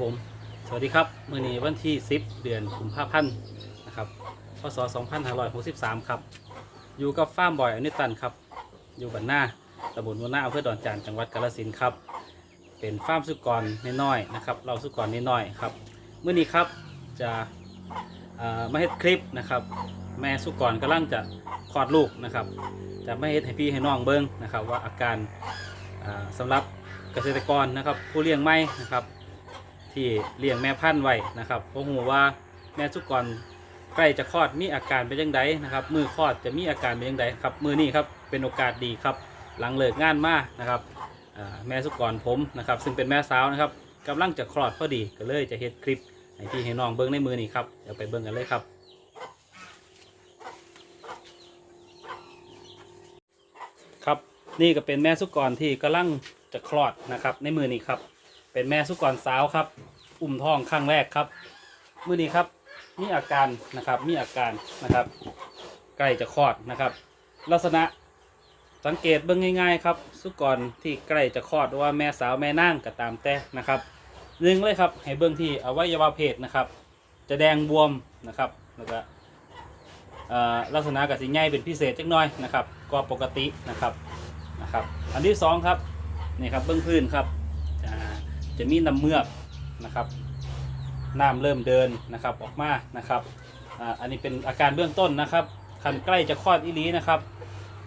ผม สวัสดีครับเมื่อนี้วันที่ 10 เดือนกุมภาพันธ์นะครับพศ2563 ครับ อยู่กับฟาร์มบอยอนิตันครับ อยู่บันหน้าตำบลวัวหน้าอำเภอดอนจานจังหวัดกาฬสินธุ์ครับ เป็นฟาร์มสุกรน้อยๆนะครับ เราสุกรน้อยๆครับเมื่อนี้ครับจะเอ่อมาเฮ็ดคลิปนะครับ แม่สุกรกำลังจะคลอดลูกนะครับ จะไม่เฮ็ดให้พี่ให้น้องเบิ้งนะครับ ว่าอาการอ่าสำหรับเกษตรกรนะครับ ผู้เลี้ยงไม่นะครับ ที่เลี้ยงแม่พันธุ์ไว้นะครับเพราะหูว่าแม่สุกรใกล้จะคลอดมีอาการเป็นยังไงนะครับ มือคลอดจะมีอาการเป็นยังไงครับ มือนี้ครับเป็นโอกาสดีครับ หลังเลิกงานมานะครับแม่สุกรผมนะครับ ซึ่งเป็นแม่สาวนะครับกำลังจะคลอดพอดีก็เลยจะเฮ็ดคลิปให้พี่ให้น้องเบิ้งในมือนี้ครับเดี๋ยวไปเบิ้งกันเลยครับครับนี่ก็เป็นแม่สุกรที่กำลังจะคลอดนะครับในมือนี้ครับ เป็นแม่สุกรสาวครับ อุ้มท้องครั้งแรกครับเมื่อนี้ครับมีอาการนะครับมีอาการนะครับใกล้จะคลอดนะครับ ลักษณะสังเกตเบื้องง่ายๆครับ สุกรที่ใกล้จะคลอดว่าแม่สาวแม่นางก็ตามแต่นะครับหนึ่งเลยครับให้เบื้องที่อวัยวะเพศนะครับ จะแดงบวมนะครับแล้วก็ลักษณะกับสีใหญ่เป็นพิเศษจักน่อยนะครับกว่าปกตินะครับนะครับ อันที่สองครับนี่ครับเบื้องพื้นครับ จะมีน้ำเมือกนะครับน้ำเริ่มเดินนะครับออกมานะครับอ่าอันนี้เป็นอาการเบื้องต้นนะครับคันใกล้จะคลอดอีลีนะครับ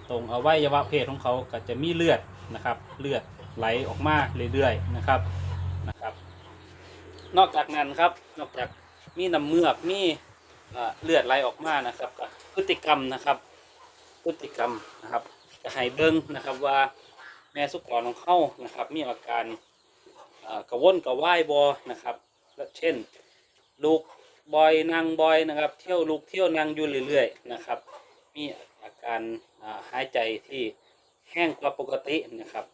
ตรงอวัยวะเพศของเขาก็จะมีเลือดนะครับ เลือดไหลออกมาเรื่อยๆนะครับนะครับ นอกจากนั้นครับนอกจากมีน้ำเมือกมีเลือดไหลออกมานะครับ พฤติกรรมนะครับ พฤติกรรมนะครับจะให้เบิ้งนะครับว่าแม่สุกรของเขานะครับ มีอาการ กระวนกระวายบอนะครับและเช่น ลูกบอยนางบอยนะครับ เที่ยวลูกเที่ยวนางอยู่เรื่อยๆนะครับ มีอาการาหายใจที่แห้งกว่าปกตินะครับ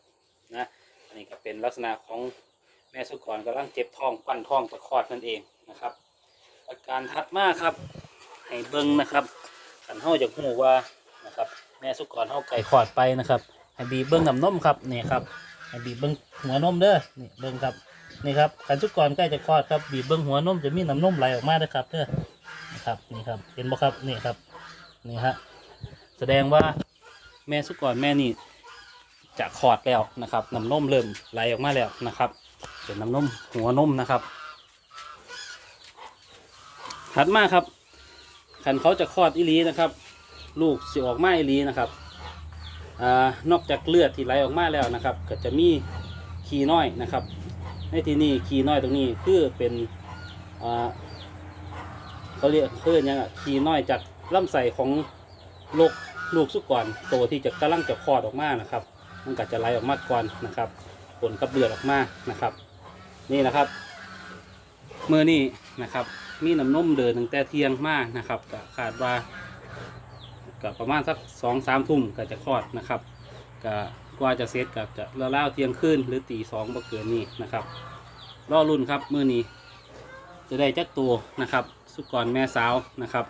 นะอันนี้ก็เป็นลักษณะของแม่สุกรกำลังเจ็บท้องปั้นท้องจะคอดนั่นเองนะครับ อาการถัดมากครับให้เบิ้งนะครับขันเฮาจะหูว่านะครับแม่สุกรเฮาไก่คอดไปนะครับให้บีเบิ้งน้ำนมครับนี่ครับ ให้บีบเบิ้งหัวนมเด้อนี่เบิ้งครับนี่ครับขันสุกกรใกล้จะคลอดครับบีบเบิ้งหัวนมจะมีน้ำนมไหลออกมาเด้ครับเด้อนะครับนี่ครับเห็นบ่ครับนี่ครับนี่ฮะแสดงว่าแม่สุกรแม่นี่จะคลอดแล้วนะครับน้ำนมเริ่มไหลออกมาแล้วนะครับเป็นน้ำนมหัวนมนะครับถัดมาครับขันเขาจะคลอดอีลีนะครับ ลูกสิออกมาอีลีนะครับ นอกจากเลือดที่ไหลออกมาแล้วนะครับ ก็จะมีขี้น้อยนะครับ ในที่นี้ขี้น้อยตรงนี้คือเป็นเขาเรียกคืออย่างอะขี้น้อยจากลำไส้ของลูกลูกสุกรตัวที่จะกำลังจะคลอดออกมานะครับ มันก็จะไหลออกมาก่อนนะครับผลกับเลือดออกมานะครับ นี่นะครับเมื่อนี้นะครับ มีน้ำนมเดินตั้งแต่เที่ยงมากนะครับก็คาดว่า ก็ประมาณสักสองสามทุ่มก็จะคลอดนะครับก็กว่าจะเสร็จก็จะเล่าเที่ยงคืนหรือตีสองบ่เกินนี้นะครับรอรุ่นครับมื่อนี้ จะได้จักตัวนะครับ สุกรแม่สาวนะครับ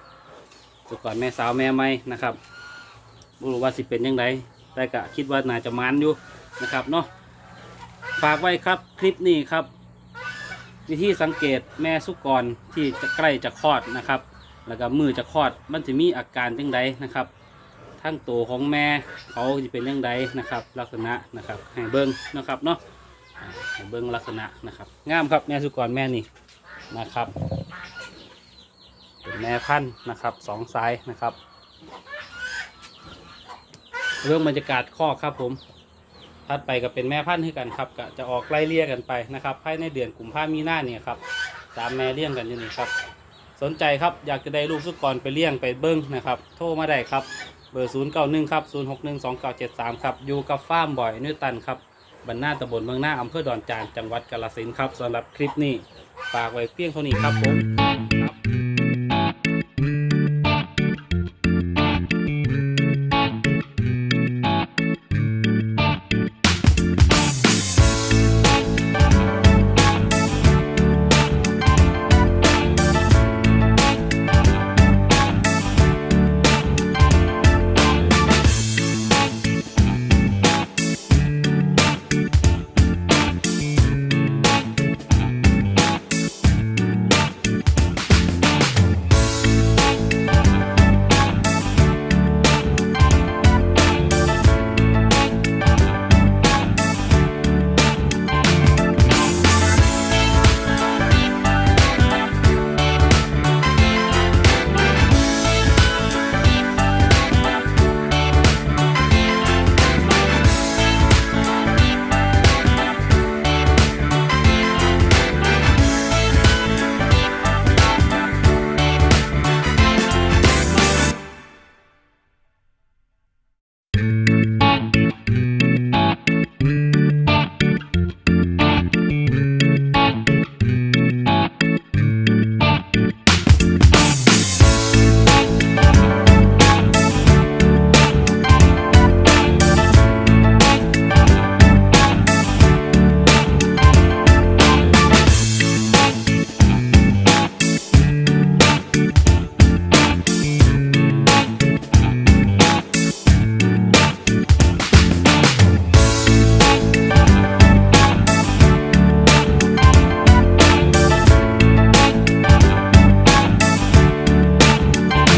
สุก่อนแม่สาวแม่ไม่นะครับบรู้ว่าสิเป็นยังไงแต่ก็คิดว่าน่าจะมันอยู่นะครับเนาะฝากไว้ครับคลิปนี้ครับ วิธีสังเกตแม่สุกรที่จะใกล้จะคลอดนะครับ แล้วก็มือจะคลอดมันจะมีอาการยังไงนะครับทั้งตัวของแม่เขาจะเป็นยังไงนะครับ ลักษณะนะครับให้เบิ้งนะครับเนาะให้เบิ้งลักษณะนะครับงามครับแม่สุกรแม่นี่นะครับเป็นแม่พันธุ์นะครับสองสายนะครับ เรื่องบรรยากาศข้อครับผมถัดไปก็เป็นแม่พันธุ์ให้กันครับก็จะออกไล่เลี่ยกันไปนะครับภายในเดือนกุมภามีหน้าเนี่ยครับสามแม่เลี้ยงกันอยู่นี่ครับ สนใจครับอยากจะได้ลูกสุกรไปเลี้ยงไปเบิ้งนะครับ โทรมาได้ครับ เบอร์ 0 9 1 ครับ 0 6 1 2 9 7 3 ครับ อยู่กับฟาร์มบ่อยนิวตันครับบรรณาตำบลเมืองหน้าอำเภอดอนจานจังหวัดกาฬสินธุ์ครับสำหรับคลิปนี้ฝากไว้เพียงเท่านี้ครับผม